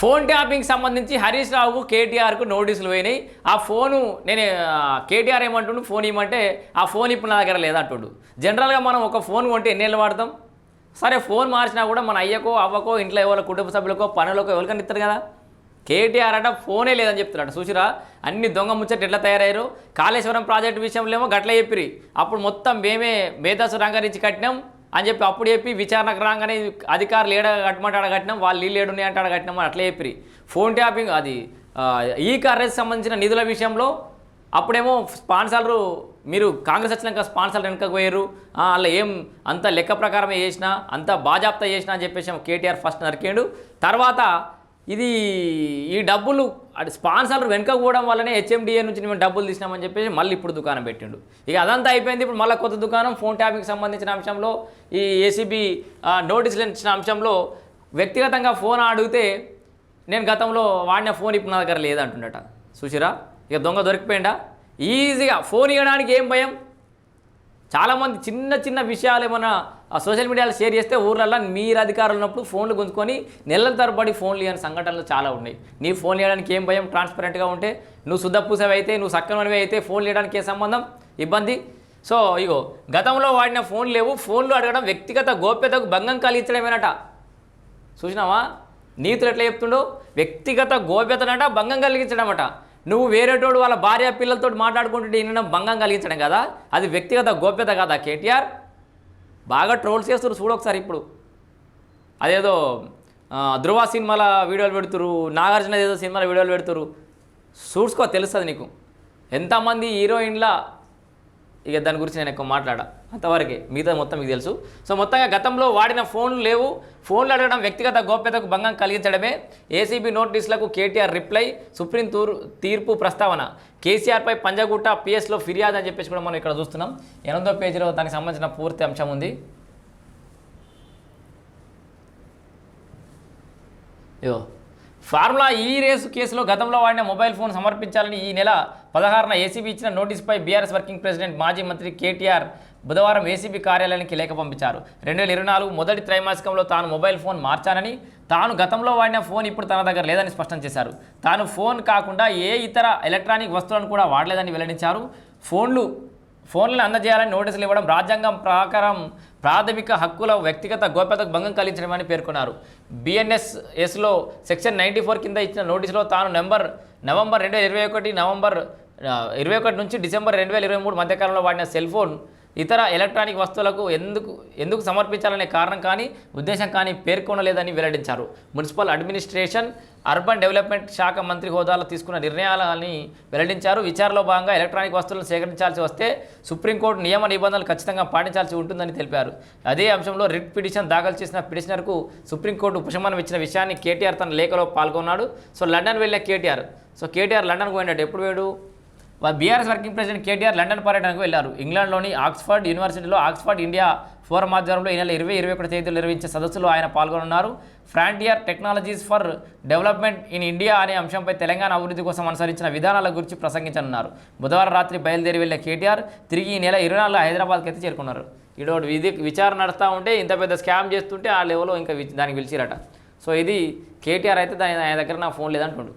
Phone tapping సంబంధించి హరీష్ రావుకు కేటీఆర్కు నోటీసులు పోయినాయి. ఆ ఫోను నేను కేటీఆర్ ఏమంటుండు? ఫోన్ ఇవ్వమంటే ఆ ఫోన్ ఇప్పుడు నా దగ్గర లేదంటుడు. జనరల్గా మనం ఒక ఫోన్ కొంటే ఎన్ని ఏళ్ళు వాడతాం? సరే ఫోన్ మార్చినా కూడా మన అయ్యకో అవ్వకో ఇంట్లో ఎవరో కుటుంబ సభ్యులకో పనులకో ఎవరికైనా ఇస్తారు కదా? కేటీఆర్ అట ఫోనే లేదని చెప్తున్నాడు. చూసిరా? అన్ని దొంగ ముచ్చట్లు ఎట్లా తయారయ్యారు? కాళేశ్వరం ప్రాజెక్టు విషయంలో ఏమో గట్ల చెప్పిరి అప్పుడు మొత్తం మేమే మేధాసు రంగారించి కట్టినాం. అని చెప్పి అప్పుడు చెప్పి విచారణకు రాగానే అధికారులు ఏడ కట్టమంటే ఆడ కట్టినాం వాళ్ళు నీళ్ళు ఏడున్నాయి అంటే ఆడ కట్టినాం అట్లా చెప్పి ఫోన్ ట్యాపింగ్ అది ఈ కార్యకి సంబంధించిన నిధుల విషయంలో అప్పుడేమో స్పాన్సర్లు మీరు కాంగ్రెస్ వచ్చినాక స్పాన్సర్లు వెనకకు పోయారు అలా ఏం అంత లెక్క ప్రకారమే చేసినా అంత బాజాప్తా చేసినా అని చెప్పేసి కేటీఆర్ ఫస్ట్ నరికేడు. తర్వాత ఇది ఈ డబ్బులు అది స్పాన్సర్లు వెనకపోవడం వల్లనే హెచ్ఎండిఏ నుంచి మేము డబ్బులు తీసినామని చెప్పేసి మళ్ళీ ఇప్పుడు దుకాణం పెట్టిండు. ఇక అదంతా అయిపోయింది ఇప్పుడు మళ్ళీ కొత్త దుకాణం ఫోన్ ట్యాపింగ్కి సంబంధించిన అంశంలో ఈ ఏసీబీ నోటీసులు ఇచ్చిన అంశంలో వ్యక్తిగతంగా ఫోన్ అడిగితే నేను గతంలో వాడిన ఫోన్ ఇప్పుడు నా దగ్గర లేదంటుండట. చూసిరా? ఇక దొంగ దొరికిపోయిందా ఈజీగా ఫోన్ ఇవ్వడానికి ఏం భయం? చాలామంది చిన్న చిన్న విషయాలు ఏమైనా సోషల్ మీడియాలో షేర్ చేస్తే ఊర్లల్లో మీరు అధికారులు ఉన్నప్పుడు ఫోన్లు గుంజుకొని నెలల తరబడి ఫోన్లు ఇవ్వని సంఘటనలు చాలా ఉన్నాయి. నీ ఫోన్ ఇవ్వడానికి ఏం భయం? ట్రాన్స్పరెంట్గా ఉంటే నువ్వు శుద్ధపూసవి అయితే నువ్వు సక్కనవి అయితే ఫోన్లు ఇవ్వడానికి ఏ సంబంధం? ఇబ్బంది. సో ఇగో గతంలో వాడిన ఫోన్ లేవు. ఫోన్లు అడగడం వ్యక్తిగత గోప్యతకు భంగం కలిగించడమేనట. చూసినావా? నీతులు ఎట్లా చెప్తుండో? వ్యక్తిగత గోప్యతనట భంగం కలిగించడమట. నువ్వు వేరేటోడు వాళ్ళ భార్య పిల్లలతో మాట్లాడుకుంటుంటే వినడం భంగం కలిగించడం కదా? అది వ్యక్తిగత గోప్యత కదా కేటీఆర్? బాగా ట్రోల్స్ చేస్తారు చూడొకసారి ఇప్పుడు. అదేదో ధ్రువ ధృవ సినిమాల వీడియోలు పెడుతురు నాగార్జున ఏదో సినిమాల వీడియోలు పెడుతురు చూసుకో తెలుస్తుంది నీకు. ఎంతమంది హీరోయిన్ల ఇక దాని గురించి నేను ఎక్కువ మాట్లాడా. అంతవరకే. మిగతా మొత్తం మీకు తెలుసు. సో మొత్తంగా గతంలో వాడిన ఫోన్లు లేవు. ఫోన్లు అడగడం వ్యక్తిగత గోప్యతకు భంగం కలిగించడమే ఏసీబీ నోటీసులకు కేటీఆర్ రిప్లై సుప్రీం తూర్ తీర్పు ప్రస్తావన. కేసీఆర్పై పంజగుట్ట పిఎస్లో ఫిర్యాదు అని చెప్పేసి కూడా మనం ఇక్కడ చూస్తున్నాం. ఎనిమిదో పేజీలో దానికి సంబంధించిన పూర్తి అంశం ఉంది. యో ఫార్ములా ఈ రేసు కేసులో గతంలో వాడిన మొబైల్ ఫోన్ సమర్పించాలని ఈ నెల పదహారున ఏసీబీ ఇచ్చిన నోటీసుపై బీఆర్ఎస్ వర్కింగ్ ప్రెసిడెంట్ మాజీ మంత్రి కేటీఆర్ బుధవారం ఏసీబీ కార్యాలయానికి లేఖ పంపించారు. రెండు వేల ఇరవై నాలుగు మొదటి త్రైమాసికంలో తాను మొబైల్ ఫోన్ మార్చానని తాను గతంలో వాడిన ఫోన్ ఇప్పుడు తన దగ్గర లేదని స్పష్టం చేశారు. తాను ఫోన్ కాకుండా ఏ ఇతర ఎలక్ట్రానిక్ వస్తువులను కూడా వాడలేదని వెల్లడించారు. ఫోన్లు ఫోన్లను అందజేయాలని నోటీసులు ఇవ్వడం రాజ్యాంగం ప్రకారం ప్రాథమిక హక్కుల వ్యక్తిగత గోప్యతకు భంగం కలిగించడమని పేర్కొన్నారు. బిఎన్ఎస్ఎస్లో సెక్షన్ నైంటీ ఫోర్ కింద ఇచ్చిన నోటీసులో తాను నెంబర్ నవంబర్ రెండు వేల ఇరవై ఒకటి నవంబర్ ఇరవై ఒకటి నుంచి డిసెంబర్ రెండు వేల ఇరవై మూడు మధ్యకాలంలో వాడిన సెల్ ఫోన్ ఇతర ఎలక్ట్రానిక్ వస్తువులకు ఎందుకు ఎందుకు సమర్పించాలనే కారణం కానీ ఉద్దేశం కానీ పేర్కొనలేదని వెల్లడించారు. మున్సిపల్ అడ్మినిస్ట్రేషన్ అర్బన్ డెవలప్మెంట్ శాఖ మంత్రి హోదాలో తీసుకున్న నిర్ణయాలని వెల్లడించారు. విచారణలో భాగంగా ఎలక్ట్రానిక్ వస్తువులను సేకరించాల్సి వస్తే సుప్రీంకోర్టు నియమ నిబంధనలు ఖచ్చితంగా పాటించాల్సి ఉంటుందని తెలిపారు. అదే అంశంలో రిట్ పిటిషన్ దాఖలు చేసిన పిటిషనర్కు సుప్రీంకోర్టు ఉపశమనం ఇచ్చిన విషయాన్ని కేటీఆర్ తన లేఖలో పాల్గొన్నాడు. సో లండన్ వెళ్ళే కేటీఆర్. సో కేటీఆర్ లండన్కు పోయినట్టు ఎప్పుడు వేడు BRS working president KTR London పర్యటనకు వెళ్ళారు ఇంగ్లాండ్లోని ఆక్స్ఫర్డ్ యూనివర్సిటీలో ఆక్స్ఫర్డ్ ఇండియా ఫోరం ఆధ్వర్యంలో ఈ నెల ఇరవై ఇరవై ఒకటి తేదీలు నిర్వహించే సదస్సులో ఆయన పాల్గొనున్నారు. Frontier technologies for development in India అనే అంశంపై తెలంగాణ అభివృద్ధి కోసం అనుసరించిన విధానాల గురించి ప్రసంగించనున్నారు. బుధవారం రాత్రి బయలుదేరి వెళ్ళే కేటీఆర్ తిరిగి ఈ నెల ఇరవై నాలుగులో హైదరాబాద్కి అయితే చేరుకున్నారు. ఈడోడు విధి విచారణ నడుస్తూ ఉంటే ఇంత పెద్ద స్కామ్ చేస్తుంటే ఆ లెవెల్లో ఇంకా దానికి పిలిచిరట. సో ఇది కేటీఆర్ అయితే దాని ఆయన దగ్గర నా ఫోన్ లేదంటుండు